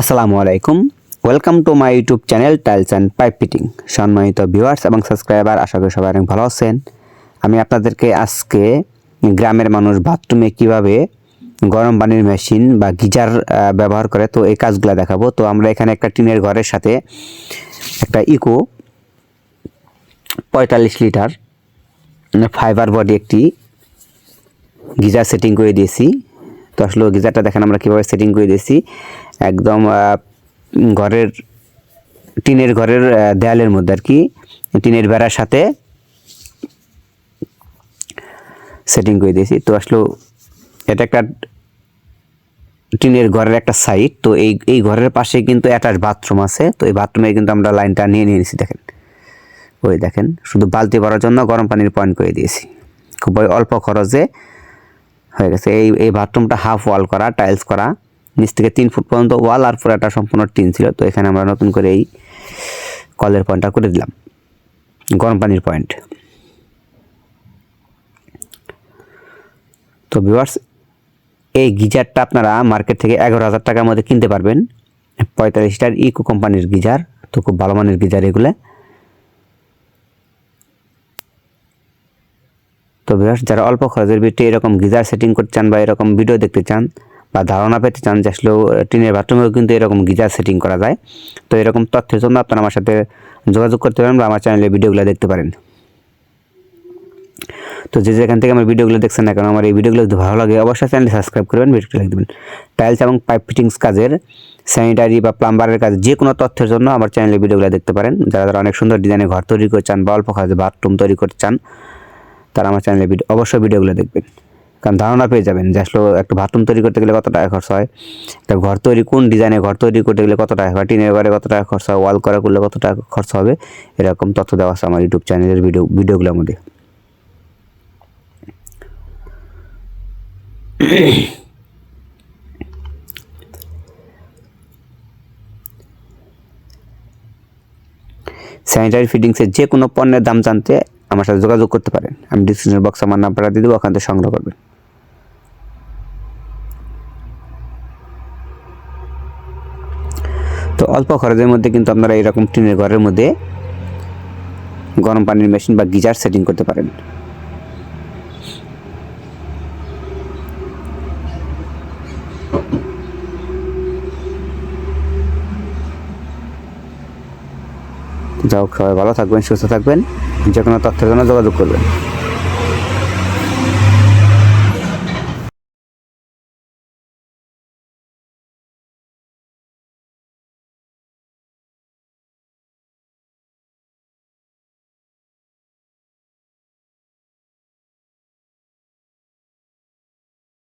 আসসালামু আলাইকুম। Welcome to my YouTube channel tiles and pipe fitting সম্মানিত ভিউয়ার্স এবং সাবস্ক্রাইবার আশা করি সবাই অনেক ভালো আছেন। আমি আপনাদেরকে আজকে গ্রামের মানুষ বাথরুমে কীভাবে গরম পানির মেশিন বা গিজার ব্যবহার করে, তো এই কাজগুলো দেখাবো। তো আমরা এখানে একটা টিনের ঘরের সাথে একটা ইকো পঁয়তাল্লিশ লিটার ফাইবার বডি একটি গিজার সেটিং করে দিয়েছি। তো আসলে গিজারটা দেখেন আমরা কীভাবে সেটিং করে দিয়েছি। একদম ঘরের, টিনের ঘরের দেয়ালের মধ্যে আর কি, টিনের বেড়ার সাথে সেটিং করে দিয়েছি। তো আসলে, এটা একটা টিনের ঘরের একটা সাইড তো এই এই ঘরের পাশে কিন্তু অ্যাটাচ বাথরুম আছে, তো এই বাথরুমে কিন্তু আমরা লাইনটা নিয়ে নিয়েছি, দেখেন। ওই দেখেন, শুধু বালতি ভরার জন্য গরম পানির পয়েন্ট করে দিয়েছি। খুবই অল্প খরচে হয়ে গেছে। এই এই বাথরুমটা হাফ ওয়াল করা টাইলস করা। নিচ থেকে তিন ফুট পর্যন্ত ওয়াল আর পুরাটা সম্পূর্ণ টিন ছিল। তো এখানে আমরা নতুন করে এই কলের পয়েন্টটা করে দিলাম। গরম পানির পয়েন্ট। তো ভিউয়ার্স এই গিজারটা আপনারা মার্কেট থেকে এগারো হাজার টাকার মধ্যে কিনতে পারবেন। পঁয়তাল্লিশটার ইকো কোম্পানির গিজার, তো খুব ভালো মানের গিজার এগুলো। তো ভিউয়ার্স যারা অল্প খরচের ভিতরে এরকম গিজার সেটিং করতে চান বা এরকম ভিডিও দেখতে চান বা ধারণা পেতে চান যে আসলে টিনের বাথরুমেও কিন্তু এরকম গিজার সেটিং করা যায়। তো এরকম তথ্যের জন্য আপনারা আমার সাথে যোগাযোগ করতে পারেন বা আমার চ্যানেলে ভিডিওগুলো দেখতে পারেন। তো যে যেখান থেকে আমার ভিডিওগুলো দেখছেন না কেন, আমার এই ভিডিওগুলো যদি ভালো লাগে, অবশ্যই চ্যানেল সাবস্ক্রাইব করবেন, ভিডিওটি লাইক দেবেন। টাইলস এবং পাইপ ফিটিংস কাজের স্যানিটারি বা প্লাম্বারের কাজ যে কোনো তথ্যের জন্য আমার চ্যানেলে ভিডিওগুলো দেখতে পারেন। যারা যারা অনেক সুন্দর ডিজাইনে ঘর তৈরি করতে চান বা অল্প খরচে বাথরুম তৈরি করতে চান তারা আমার চ্যানেলে ভিডিও অবশ্যই ভিডিওগুলো দেখবেন। কারণ ধারণা পেয়ে যাবেন যে আসলে একটা বাথরুম তৈরি করতে গেলে কত টাকা খরচ হয়, একটা ঘর তৈরি, কোন ডিজাইনে ঘর তৈরি করতে গেলে কত টাকা হয়, টিনের ঘরে কত টাকা খরচ হয় ওয়াল করা করলে কত টাকা খরচ হবে, এরকম তথ্য দেওয়া আছে আমার ইউটিউব চ্যানেলের ভিডিও ভিডিওগুলোর মধ্যে। স্যানিটারি ফিটিংসের যে কোনো পণ্যের দাম জানতে আমার সাথে যোগাযোগ করতে পারেন। আমি ডিসক্রিপশন বক্সে আমার নাম্বারটা দিয়ে দেবো, ওখান থেকে সংগ্রহ করবেন। তো অল্প খরচের মধ্যে কিন্তু আপনারা এরকম টিনের ঘরের মধ্যে গরম পানির মেশিন বা গিজার সেটিং করতে পারেন। যাই হোক, সবাই ভালো থাকবেন, সুস্থ থাকবেন, যে কোনো তথ্যের জন্য যোগাযোগ করবেন।